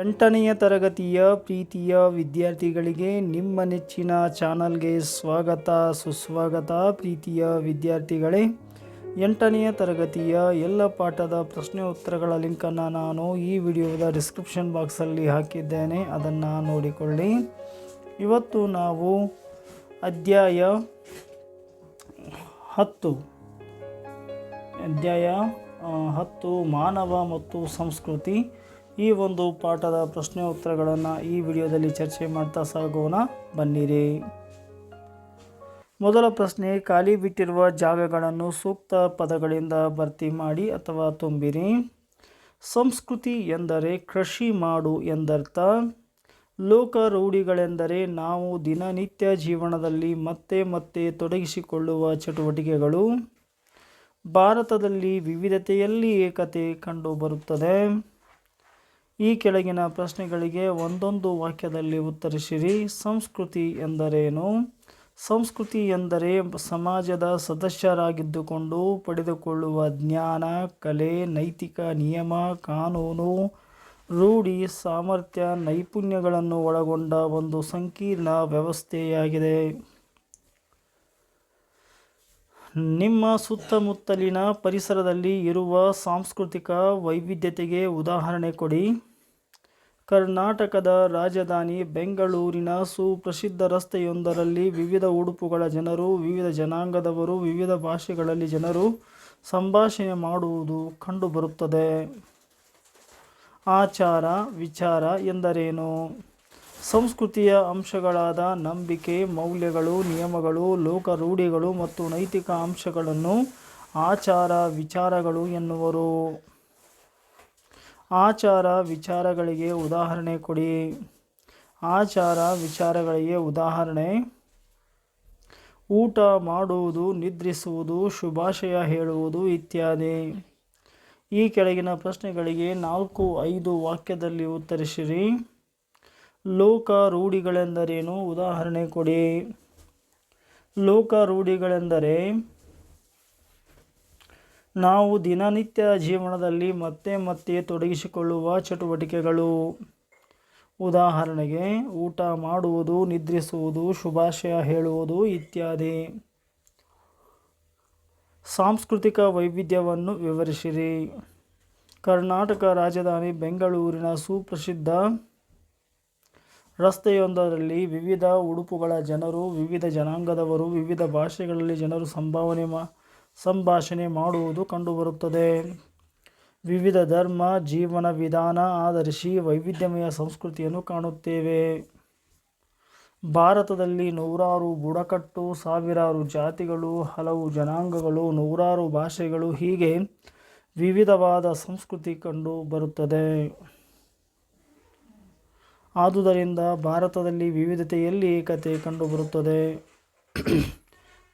ಎಂಟನೆಯ ತರಗತಿಯ ಪ್ರೀತಿಯ ವಿದ್ಯಾರ್ಥಿಗಳಿಗೆ ನಿಮ್ಮ ನೆಚ್ಚಿನ ಚಾನಲ್ಗೆ ಸ್ವಾಗತ, ಸುಸ್ವಾಗತ. ಪ್ರೀತಿಯ ವಿದ್ಯಾರ್ಥಿಗಳೇ, ಎಂಟನೆಯ ತರಗತಿಯ ಎಲ್ಲ ಪಾಠದ ಪ್ರಶ್ನೆ ಉತ್ತರಗಳ ಲಿಂಕನ್ನು ನಾನು ಈ ವಿಡಿಯೋದ ಡಿಸ್ಕ್ರಿಪ್ಷನ್ ಬಾಕ್ಸಲ್ಲಿ ಹಾಕಿದ್ದೇನೆ, ಅದನ್ನು ನೋಡಿಕೊಳ್ಳಿ. ಇವತ್ತು ನಾವು ಅಧ್ಯಾಯ ಹತ್ತು. ಅಧ್ಯಾಯ ಹತ್ತು ಮಾನವ ಮತ್ತು ಸಂಸ್ಕೃತಿ. ಈ ಒಂದು ಪಾಠದ ಪ್ರಶ್ನೆ ಉತ್ತರಗಳನ್ನು ಈ ವಿಡಿಯೋದಲ್ಲಿ ಚರ್ಚೆ ಮಾಡ್ತಾ ಸಾಗೋಣ. ಬನ್ನಿರಿ. ಮೊದಲ ಪ್ರಶ್ನೆ, ಖಾಲಿ ಬಿಟ್ಟಿರುವ ಜಾಗಗಳನ್ನು ಸೂಕ್ತ ಪದಗಳಿಂದ ಭರ್ತಿ ಮಾಡಿ ಅಥವಾ ತುಂಬಿರಿ. ಸಂಸ್ಕೃತಿ ಎಂದರೆ ಕೃಷಿ ಮಾಡು ಎಂದರ್ಥ. ಲೋಕ ರೂಢಿಗಳೆಂದರೆ ನಾವು ದಿನನಿತ್ಯ ಜೀವನದಲ್ಲಿ ಮತ್ತೆ ಮತ್ತೆ ತೊಡಗಿಸಿಕೊಳ್ಳುವ ಚಟುವಟಿಕೆಗಳು. ಭಾರತದಲ್ಲಿ ವಿವಿಧತೆಯಲ್ಲಿ ಏಕತೆ ಕಂಡುಬರುತ್ತದೆ. ಈ ಕೆಳಗಿನ ಪ್ರಶ್ನೆಗಳಿಗೆ ಒಂದೊಂದು ವಾಕ್ಯದಲ್ಲಿ ಉತ್ತರಿಸಿರಿ. ಸಂಸ್ಕೃತಿ ಎಂದರೇನು? ಸಂಸ್ಕೃತಿ ಎಂದರೆ ಸಮಾಜದ ಸದಸ್ಯರಾಗಿದ್ದುಕೊಂಡು ಪಡೆದುಕೊಳ್ಳುವ ಜ್ಞಾನ, ಕಲೆ, ನೈತಿಕ ನಿಯಮ, ಕಾನೂನು, ರೂಢಿ, ಸಾಮರ್ಥ್ಯ, ನೈಪುಣ್ಯಗಳನ್ನು ಒಳಗೊಂಡ ಒಂದು ಸಂಕೀರ್ಣ ವ್ಯವಸ್ಥೆಯಾಗಿದೆ. ನಿಮ್ಮ ಸುತ್ತಮುತ್ತಲಿನ ಪರಿಸರದಲ್ಲಿ ಇರುವ ಸಾಂಸ್ಕೃತಿಕ ವೈವಿಧ್ಯತೆಗೆ ಉದಾಹರಣೆ ಕೊಡಿ. ಕರ್ನಾಟಕದ ರಾಜಧಾನಿ ಬೆಂಗಳೂರಿನ ಸುಪ್ರಸಿದ್ಧ ರಸ್ತೆಯೊಂದರಲ್ಲಿ ವಿವಿಧ ಉಡುಪುಗಳ ಜನರು, ವಿವಿಧ ಜನಾಂಗದವರು, ವಿವಿಧ ಭಾಷೆಗಳಲ್ಲಿ ಜನರು ಸಂಭಾಷಣೆ ಮಾಡುವುದು ಕಂಡುಬರುತ್ತದೆ. ಆಚಾರ, ವಿಚಾರ ಎಂದರೇನು? ಸಂಸ್ಕೃತಿಯ ಅಂಶಗಳಾದ ನಂಬಿಕೆ, ಮೌಲ್ಯಗಳು, ನಿಯಮಗಳು ಲೋಕ ರೂಢಿಗಳು ಮತ್ತು ನೈತಿಕ ಅಂಶಗಳನ್ನು ಆಚಾರ, ವಿಚಾರಗಳು ಎನ್ನುವರು. ಆಚಾರ ವಿಚಾರಗಳಿಗೆ ಉದಾಹರಣೆ ಕೊಡಿ. ಆಚಾರ ವಿಚಾರಗಳಿಗೆ ಉದಾಹರಣೆ. ಊಟ ಮಾಡುವುದು, ನಿದ್ರಿಸುವುದು, ಶುಭಾಶಯ ಹೇಳುವುದು ಇತ್ಯಾದಿ. ಈ ಕೆಳಗಿನ ಪ್ರಶ್ನೆಗಳಿಗೆ ನಾಲ್ಕು, ಐದು ವಾಕ್ಯದಲ್ಲಿ ಉತ್ತರಿಸಿರಿ. ಲೋಕ ರೂಢಿಗಳೆಂದರೇನು ಉದಾಹರಣೆ ಕೊಡಿ. ಲೋಕ ರೂಢಿಗಳೆಂದರೆ ನಾವು ದಿನನಿತ್ಯ ಜೀವನದಲ್ಲಿ ಮತ್ತೆ ಮತ್ತೆ ತೊಡಗಿಸಿಕೊಳ್ಳುವ ಚಟುವಟಿಕೆಗಳು. ಉದಾಹರಣೆಗೆ, ಊಟ ಮಾಡುವುದು, ನಿದ್ರಿಸುವುದು, ಶುಭಾಶಯ ಹೇಳುವುದು ಇತ್ಯಾದಿ. ಸಾಂಸ್ಕೃತಿಕ ವೈವಿಧ್ಯವನ್ನು ವಿವರಿಸಿರಿ. ಕರ್ನಾಟಕ ರಾಜಧಾನಿ ಬೆಂಗಳೂರಿನ ಸುಪ್ರಸಿದ್ಧ ರಸ್ತೆಯೊಂದರಲ್ಲಿ ವಿವಿಧ ಉಡುಪುಗಳ ಜನರು, ವಿವಿಧ ಜನಾಂಗದವರು, ವಿವಿಧ ಭಾಷೆಗಳಲ್ಲಿ ಜನರು ಸಂಭಾವನೆ ಮಾ ಸಂಭಾಷಣೆ ಮಾಡುವುದು ಕಂಡುಬರುತ್ತದೆ. ವಿವಿಧ ಧರ್ಮ, ಜೀವನ ವಿಧಾನ ಆಧರಿಸಿ ವೈವಿಧ್ಯಮಯ ಸಂಸ್ಕೃತಿಯನ್ನು ಕಾಣುತ್ತೇವೆ. ಭಾರತದಲ್ಲಿ ನೂರಾರು ಬುಡಕಟ್ಟು, ಸಾವಿರಾರು ಜಾತಿಗಳು, ಹಲವು ಜನಾಂಗಗಳು, ನೂರಾರು ಭಾಷೆಗಳು ಹೀಗೆ ವಿವಿಧವಾದ ಸಂಸ್ಕೃತಿ ಕಂಡು ಬರುತ್ತದೆ. ಆದುದರಿಂದ ಭಾರತದಲ್ಲಿ ವಿವಿಧತೆಯಲ್ಲಿ ಏಕತೆ ಕಂಡುಬರುತ್ತದೆ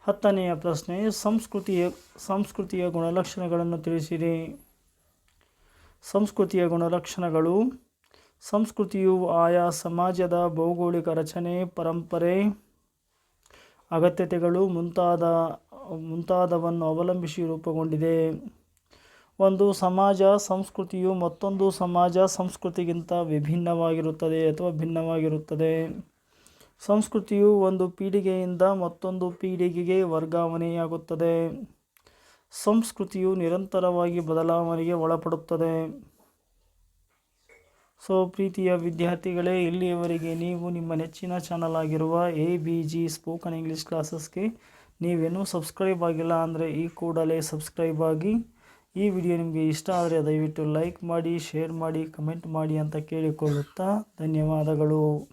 ಹತ್ತನೆಯ ಪ್ರಶ್ನೆ, ಸಂಸ್ಕೃತಿಯ ಸಂಸ್ಕೃತಿಯ ಗುಣಲಕ್ಷಣಗಳನ್ನು ತಿಳಿಸಿರಿ. ಸಂಸ್ಕೃತಿಯ ಗುಣಲಕ್ಷಣಗಳು, ಸಂಸ್ಕೃತಿಯು ಆಯಾ ಸಮಾಜದ ಭೌಗೋಳಿಕ ರಚನೆ, ಪರಂಪರೆ, ಅಗತ್ಯತೆಗಳು ಮುಂತಾದ, ಮುಂತಾದವನ್ನು ಅವಲಂಬಿಸಿ ರೂಪುಗೊಂಡಿದೆ. ಒಂದು ಸಮಾಜ, ಸಂಸ್ಕೃತಿಯು ಮತ್ತೊಂದು ಸಮಾಜ, ಸಂಸ್ಕೃತಿಗಿಂತ ವಿಭಿನ್ನವಾಗಿರುತ್ತದೆ ಅಥವಾ ಭಿನ್ನವಾಗಿರುತ್ತದೆ. ಸಂಸ್ಕೃತಿಯು ಒಂದು ಪೀಳಿಗೆಯಿಂದ ಮತ್ತೊಂದು ಪೀಳಿಗೆಗೆ ವರ್ಗಾವಣೆಯಾಗುತ್ತದೆ. ಸಂಸ್ಕೃತಿಯು ನಿರಂತರವಾಗಿ ಬದಲಾವಣೆಗೆ ಒಳಪಡುತ್ತದೆ. ಸೊ, ಪ್ರೀತಿಯ ವಿದ್ಯಾರ್ಥಿಗಳೇ, ಇಲ್ಲಿಯವರೆಗೆ ನೀವು ನಿಮ್ಮ ನೆಚ್ಚಿನ ಚಾನಲ್ ಆಗಿರುವ A B G spoken English ಕ್ಲಾಸಸ್ಗೆ ನೀವೇನೂ ಸಬ್ಸ್ಕ್ರೈಬ್ ಆಗಿಲ್ಲ ಅಂದರೆ ಈ ಕೂಡಲೇ ಸಬ್ಸ್ಕ್ರೈಬ್ ಆಗಿ. ಈ ವಿಡಿಯೋ ನಿಮಗೆ ಇಷ್ಟ ಆದರೆ ದಯವಿಟ್ಟು ಲೈಕ್ ಮಾಡಿ, ಶೇರ್ ಮಾಡಿ, ಕಮೆಂಟ್ ಮಾಡಿ ಅಂತ ಕೇಳಿಕೊಳ್ಳುತ್ತಾ ಧನ್ಯವಾದಗಳು.